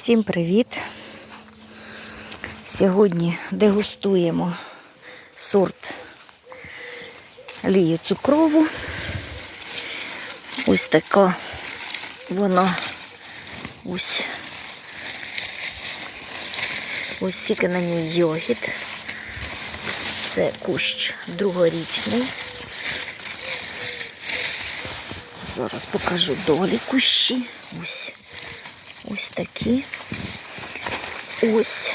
Всім привіт! Сьогодні дегустуємо сорт лію цукрову. Ось така вона ось. Ось тільки на ній йогіт. Це кущ другорічний. Зараз покажу долі кущі. Ось. Ось такі. Ось.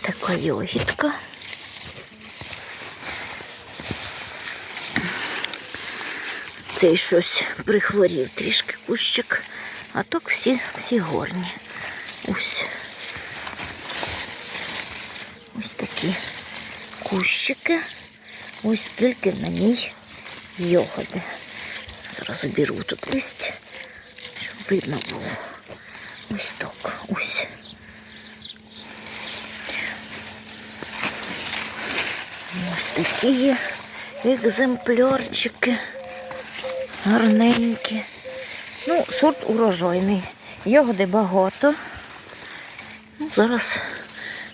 Така йогітка. Цей щось прихворів трішки кущик, а так всі, всі горні. Ось. Ось такі кущики. Ось скільки на ній йогоди. Зараз обіру тут лист, щоб видно було. Ось так. Ось. Ось такі екземплярчики. Гарненькі. Ну, сорт урожайний. Ягоди багато. Ну, зараз,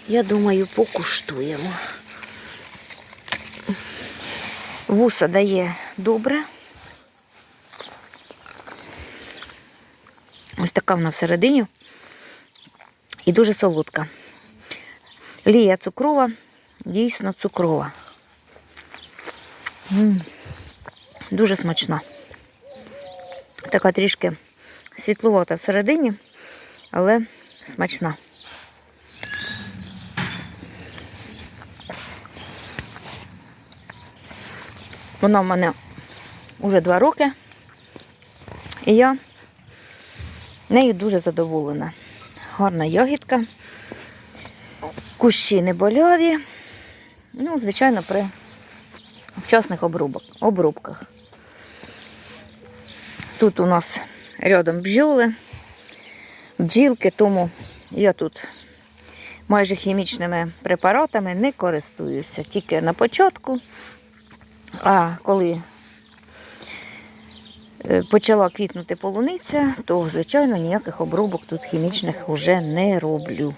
я думаю, покуштуємо. Вуса дає добре. Ось така вона всередині. І дуже солодка. Лія цукрова, дійсно цукрова. М, Дуже смачна. Така трішки світловата всередині, але смачна. Вона в мене вже два роки. І я нею дуже задоволена. Гарна ягідка, кущі не боляві. Ну, звичайно, при вчасних обрубок, обрубках. Тут у нас рядом бджоли, бджілки, тому я тут майже хімічними препаратами не користуюся. Тільки на початку, а коли е, почала квітнути полуниця, то, звичайно, ніяких обробок тут хімічних вже не роблю.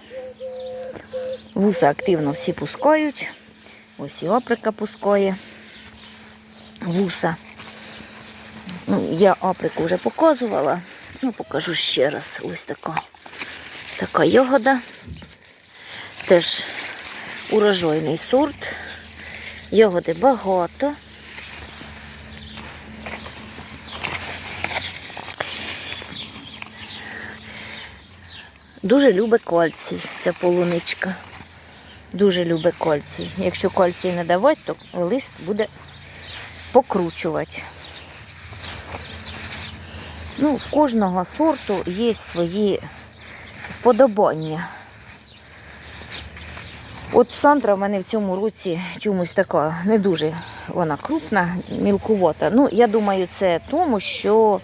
Вуса активно всі пускають. Ось і априка пускає вуса. Ну, я априку вже показувала. Ну, покажу ще раз. Ось така, така ягода. Теж урожайний сорт. Ягоди багато. Дуже любить кальцій ця полуничка. Дуже любить кальцій. Якщо кальцій не давати, то лист буде покручувати. Ну, в кожного сорту є свої вподобання. От Сандра в мене в цьому році чомусь така не дуже вона крупна, мілкувата. Ну, я думаю, це тому, що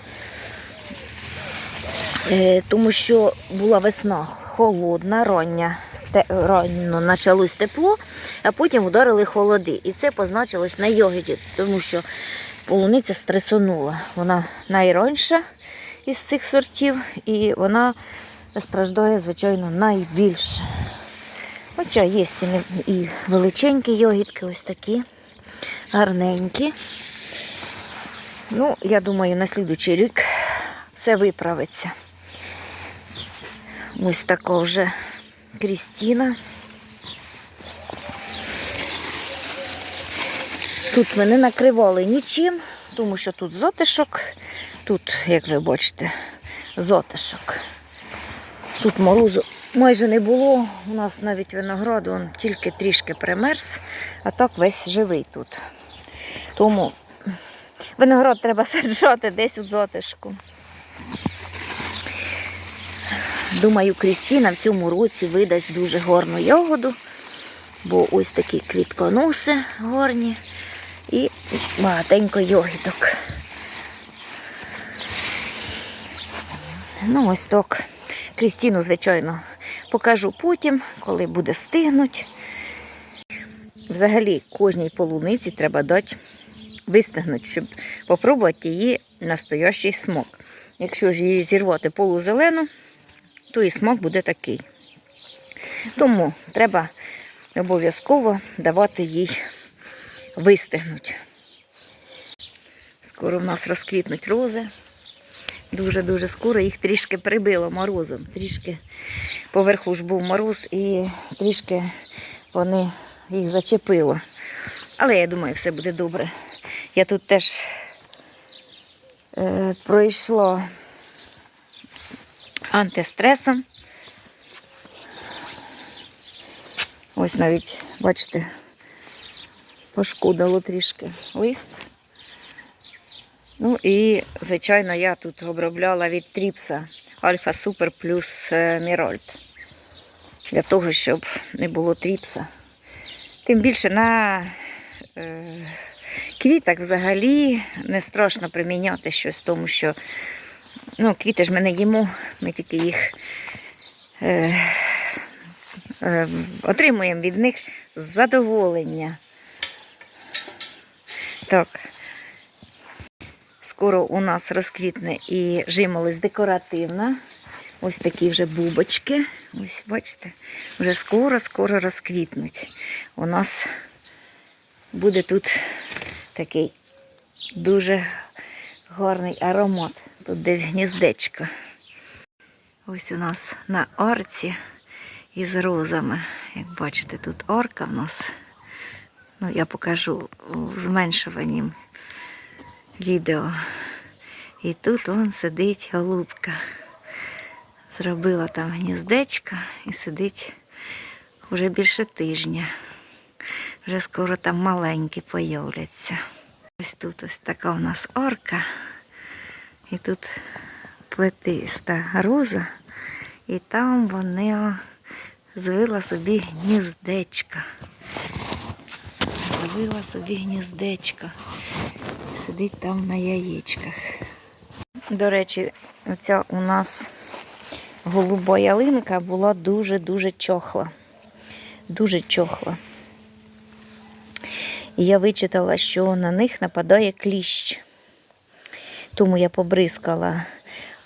е, тому що була весна холодна, рання, те, рано почалось тепло, а потім ударили холоди. І це позначилось на йогіді, тому що полуниця стресонула. Вона найранша із цих сортів, і вона страждає, звичайно, найбільше. Хоча є і величенькі йогітки, ось такі, гарненькі. Ну, я думаю, на слідуючий рік все виправиться. Ось така вже Крістіна. Тут ми не накривали нічим, тому що тут затишок. Тут, як ви бачите, затишок. Тут морозу майже не було. У нас навіть винограду он тільки трішки примерз, а так весь живий тут. Тому виноград треба саджати десь у затишку. Думаю, Крістіна в цьому році видасть дуже гарну ягоду, бо ось такі квітконоси гарні і багатенько йогіток. Ну, ось так. Крістіну, звичайно, покажу потім, коли буде стигнуть. Взагалі, кожній полуниці треба дати вистигнути, щоб попробувати її настоящий смак. Якщо ж її зірвати полузелену, то і смак буде такий. Тому треба обов'язково давати їй вистигнути. Скоро в нас розквітнуть рози. Дуже-дуже скоро їх трішки прибило морозом. Трішки поверху ж був мороз і трішки вони їх зачепило. Але я думаю, все буде добре. Я тут теж е, пройшла антистресом. Ось навіть, бачите, пошкодило трішки лист. Ну і, звичайно, я тут обробляла від Тріпса Альфа Супер плюс е, Мірольд. Для того, щоб не було тріпса. Тим більше на е, квітах взагалі не страшно приміняти щось, тому що ну, квіти ж ми не їмо, ми тільки їх е, е, отримуємо від них задоволення. Так. Скоро у нас розквітне і жимолость декоративна. Ось такі вже бубочки. Ось, бачите, вже скоро-скоро розквітнуть. У нас буде тут такий дуже гарний аромат. Тут десь гніздечко. Ось у нас на арці із розами. Як бачите, тут арка в нас. Ну, я покажу у зменшуванні відео. І тут он сидить голубка. Зробила там гніздечко і сидить вже більше тижня. Вже скоро там маленькі появляться. Ось тут ось така у нас орка. І тут плетиста роза. І там вони звила собі гніздечко. Звила собі гніздечко. Сидить там на яєчках. До речі, оця у нас голуба ялинка була дуже-дуже чохла. Дуже чохла. І я вичитала, що на них нападає кліщ. Тому я побризкала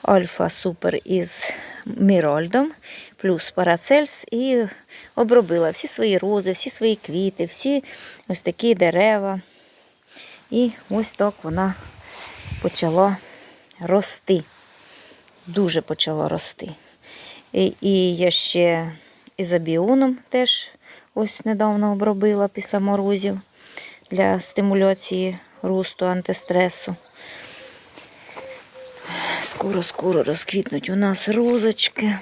Альфа Супер із Мірольдом, плюс Парацельс і обробила всі свої рози, всі свої квіти, всі ось такі дерева. І ось так вона почала рости. Дуже почала рости. І, і я ще ізобіоном теж ось недавно обробила після морозів для стимуляції росту антистресу. Скоро-скоро розквітнуть у нас розочки.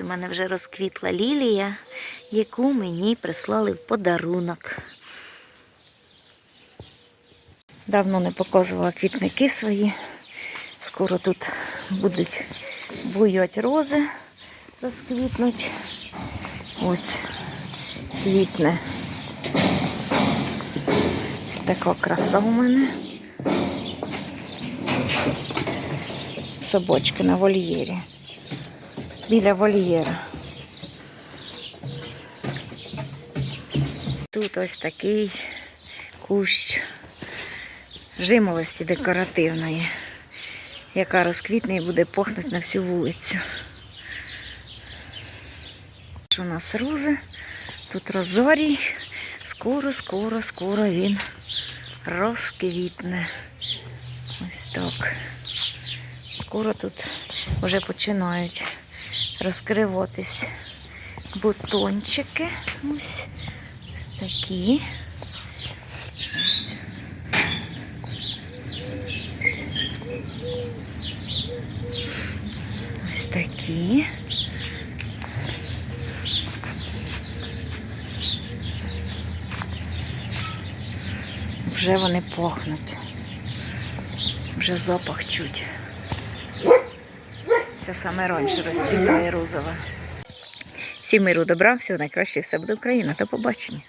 У мене вже розквітла лілія, яку мені прислали в подарунок. Давно не показувала квітники свої. Скоро тут будуть буяти рози, розквітнуть. Ось квітне. Ось така краса у мене. Собачки на вольєрі. Біля вольєра. Тут ось такий кущ жимолості декоративної, яка розквітне і буде пахнути на всю вулицю. У нас рози, тут розорій. Скоро, скоро, скоро він розквітне. Ось так. Скоро тут вже починають розкриватись бутончики. Ось, ось такі. Ось такі. Вже вони пахнуть. Вже запах чуть. Це саме раніше розцвітає розова. Всім миру добра, всього найкраще, все буде Україна. До побачення.